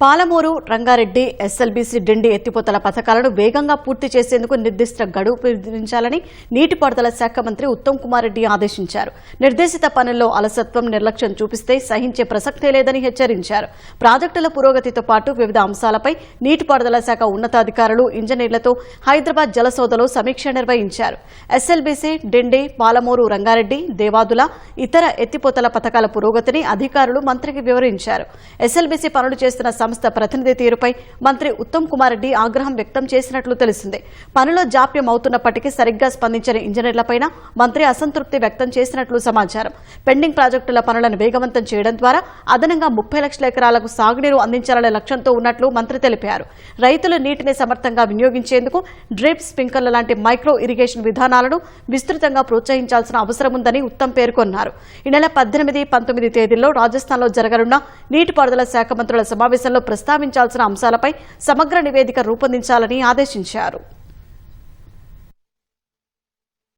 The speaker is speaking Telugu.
పాలమూరు రంగారెడ్డి ఎస్ఎల్బీసీ డిండి ఎత్తిపోతల పథకాలను వేగంగా పూర్తి చేసేందుకు నిర్దిష్ట గడువు విధించాలని నీటిపారుదల శాఖ మంత్రి ఉత్తమ్ కుమార్ రెడ్డి ఆదేశించారు. నిర్దేశిత పనుల్లో అలసత్వం నిర్లక్ష్యం చూపిస్తే సహించే ప్రసక్తే లేదని హెచ్చరించారు. ప్రాజెక్టుల పురోగతితో పాటు వివిధ అంశాలపై నీటిపారుదల శాఖ ఉన్నతాధికారులు ఇంజనీర్లతో హైదరాబాద్ జలసోదలో సమీక్ష నిర్వహించారు. ఎస్ఎల్బీసీ డిండి పాలమూరు రంగారెడ్డి దేవాదుల ఇతర ఎత్తిపోతల పథకాల పురోగతిని అధికారులు మంత్రికి వివరించారు. ఎస్ఎల్బీసీ పనులు చేస్తున్న సంస్థ ప్రతినిధి తీరుపై మంత్రి ఉత్తమ్ కుమార్ రెడ్డి ఆగ్రహం వ్యక్తం చేసినట్లు తెలిసింది. పనిలో జాప్యం అవుతున్నప్పటికీ సరిగ్గా స్పందించిన ఇంజనీర్లపైన మంత్రి అసంతృప్తి వ్యక్తం చేసినట్లు సమాచారం. పెండింగ్ ప్రాజెక్టుల పనులను వేగవంతం చేయడం ద్వారా అదనంగా ముప్పై లక్షల ఎకరాలకు సాగునీరు అందించాలనే లక్ష్యంతో ఉన్నట్లు మంత్రి తెలిపారు. రైతుల నీటిని సమర్థంగా వినియోగించేందుకు డ్రిప్ స్ప్రింకర్ల లాంటి మైక్రో ఇరిగేషన్ విధానాలను విస్తృతంగా ప్రోత్సహించాల్సిన అవసరం ఉందని ఉత్తమ్ పేర్కొన్నారు. ఈ నెల పద్దెనిమిది పంతొమ్మిది తేదీల్లో రాజస్థాన్లో జరగనున్న నీటిపారుదల శాఖ మంత్రుల సమావేశంలో ప్రస్తావించాల్సిన అంశాలపై సమగ్ర నివేదిక రూపొందించాలని ఆదేశించారు.